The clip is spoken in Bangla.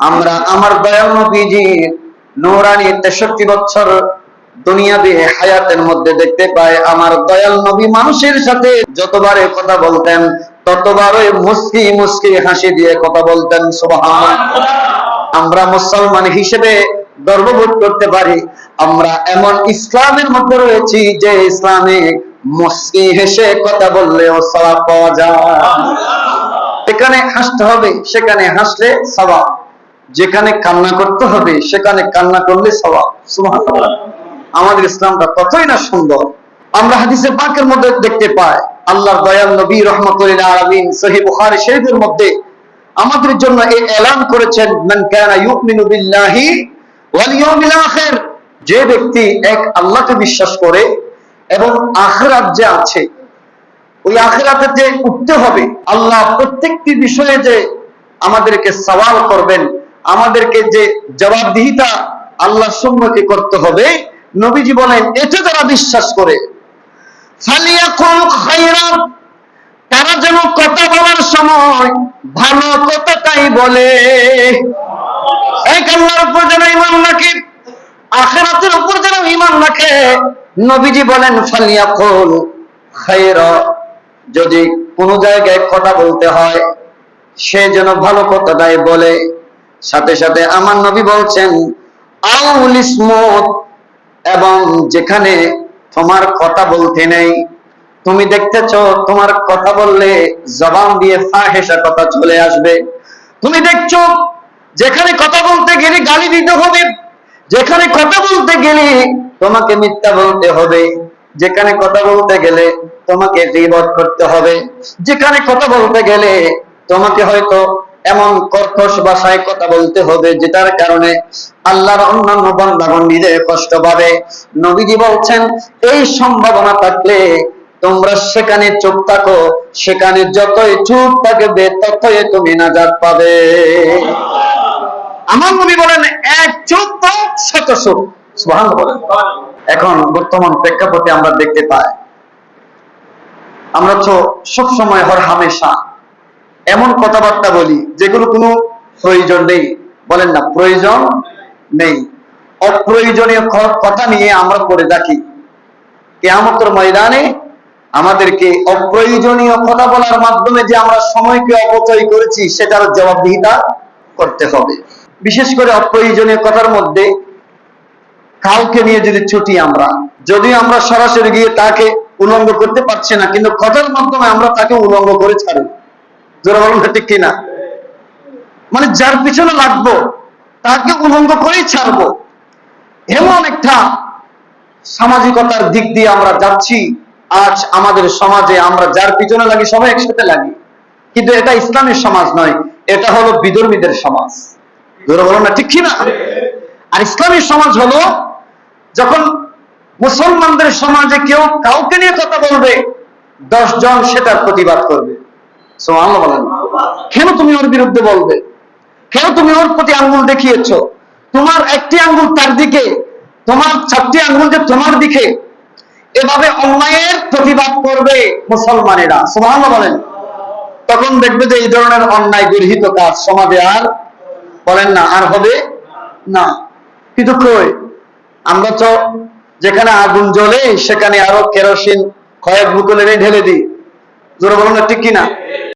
আমরা আমার দয়াল নবীজি নৌরানি তেষট্টি বছর দুনিয়াবি হায়াতের মধ্যে দেখতে পাই আমার দয়াল নবী মানুষের সাথে যতবারে কথা বলতেন ততবারই মুস্কি মুস্কি হাসি দিয়ে কথা বলতেন সুবহান আমরা মুসলমান হিসেবে গর্ববোধ করতে পারি আমরা এমন ইসলামের মধ্যে রয়েছি যে ইসলামে মুস্কি হেসে কথা বললেও সওয়াব পাওয়া যায়। যেখানে হাসতে হবে সেখানে হাসলে সওয়াব। যেখানে কান্না করতে হবে, সেখানে কান্না করলে সুবহানাল্লাহ। আমাদের ইসলামটা কতই না সুন্দর। আমরা হাদিসে পাকের মধ্যে দেখতে পাই, আল্লাহর দয়াল নবী রহমতুল্লাহ আলামিন মধ্যে আমাদের জন্য এই এলান করেছেন, মান কানা ইউমিনু বিল্লাহি ওয়াল ইয়াউমিল আখির। যে ব্যক্তি এক আল্লাহকে বিশ্বাস করে এবং আখিরাত যে আছে, ওই আখিরাতে যে উঠতে হবে, আল্লাহ প্রত্যেকটি বিষয়ে যে আমাদেরকে সওয়াল করবেন আমাদেরকে যে জবাবদিহিতা আল্লাহর সম্মুখে করতে হবে, নবীজি বলেন এটা যারা বিশ্বাস করে তারা যেন কথা বলার সময় ভালো কথাটাই বলে। এক উপর যেন ইমান রাখে, আখেরাতের উপর যেন ইমান রাখে, নবীজি বলেন ফালিয়াকুল খায়রা, যদি কোনো জায়গায় কথা বলতে হয়, সে যেন ভালো কথাটাই বলে। সাথে সাথে আমার নবী বলছেন এবং যেখানে তোমার কথা বলতে নেই। তুমি দেখতেছ, তোমার কথা বললে জবান দিয়ে ফাহেসা কথা চলে আসবে। তুমি দেখছ, যেখানে কথা বলতে গেলে গালি দিতে হবে। যেখানে কথা বলতে গেলে তোমাকে মিথ্যা বলতে হবে। যেখানে কথা বলতে গেলে তোমাকে গীবত করতে হবে। যেখানে কথা বলতে গেলে তোমাকে হয়তো এমন কর্কশ ভাষায় কথা বলতে হবে, যেটার কারণে আল্লাহর অন্যান্য বান্দাগণ নিজে কষ্ট পাবে। নবীজি বলছেন, এই সম্ভাবনা থাকলে তোমরা সেখানে চুপ থাকো। সেখানে যতই চুপ থাকবে, ততই তুমি নাজাত পাবে। আমার নবী বলেন, এক চুপ শত সুবহানাল্লাহ বলেন। এখন বর্তমান প্রেক্ষাপটে আমরা দেখতে পাই, আমরা তো সব সময় হর হামেশা এমন কথাবার্তা বলি যেগুলো কোনো প্রয়োজন নেই। বলেন না, প্রয়োজন নেই। অপ্রয়োজনীয় কথা নিয়ে আমরা করে থাকি। কেয়ামতের ময়দানে আমাদেরকে অপ্রয়োজনীয় কথা বলার মাধ্যমে যে আমরা সময়কে অপচয় করেছি, সেটার জবাবদিহিতা করতে হবে। বিশেষ করে অপ্রয়োজনীয় কথার মধ্যে কাউকে নিয়ে যদি ছুটি আমরা, যদিও আমরা সরাসরি গিয়ে তাকে উলঙ্গ করতে পারছি না, কিন্তু কথার মাধ্যমে আমরা তাকে উলঙ্গ করে ছাড়ি। ঠিক কিনা? মানে যার পিছনে লাগবো, তাকে উলঙ্গ করেই ছাড়বো। এমন একটা সামাজিকতার দিক দিয়ে আমরা যাচ্ছি, আজ আমাদের সমাজে আমরা যার পিছনে লাগি, সবাই একসাথে লাগি। কিন্তু এটা ইসলামের সমাজ নয়, এটা হলো বিধর্মীদের সমাজ। ধরে বলো না, ঠিক কিনা? আর ইসলামের সমাজ হলো, যখন মুসলমানদের সমাজে কেউ কাউকে নিয়ে কথা বলবে দশ জন সেটার প্রতিবাদ করবে। সুবহানাল্লাহ বলেন। কেন তুমি ওর বিরুদ্ধে বলবে? কেন তুমি ওর প্রতি আঙ্গুল দেখিয়েছো? তোমার একটি আঙ্গুল তার দিকে, তোমার চারটি আঙ্গুল যে তোমার দিকে, এভাবে অন্যায়ের প্রতিবাদ করবে মুসলমানেরা। সুবহানাল্লাহ বলেন। তখন দেখবে যে এই ধরনের অন্যায় গৃহীত কাজ সমাজে আর বলেন না, আর হবে না। কিন্তু কই? আমরা তো যেখানে আগুন জ্বলে, সেখানে আরও কেরোসিন, কয়েক বোতল এনে ঢেলে দিই। জোরে বলুন না, ঠিক কিনা?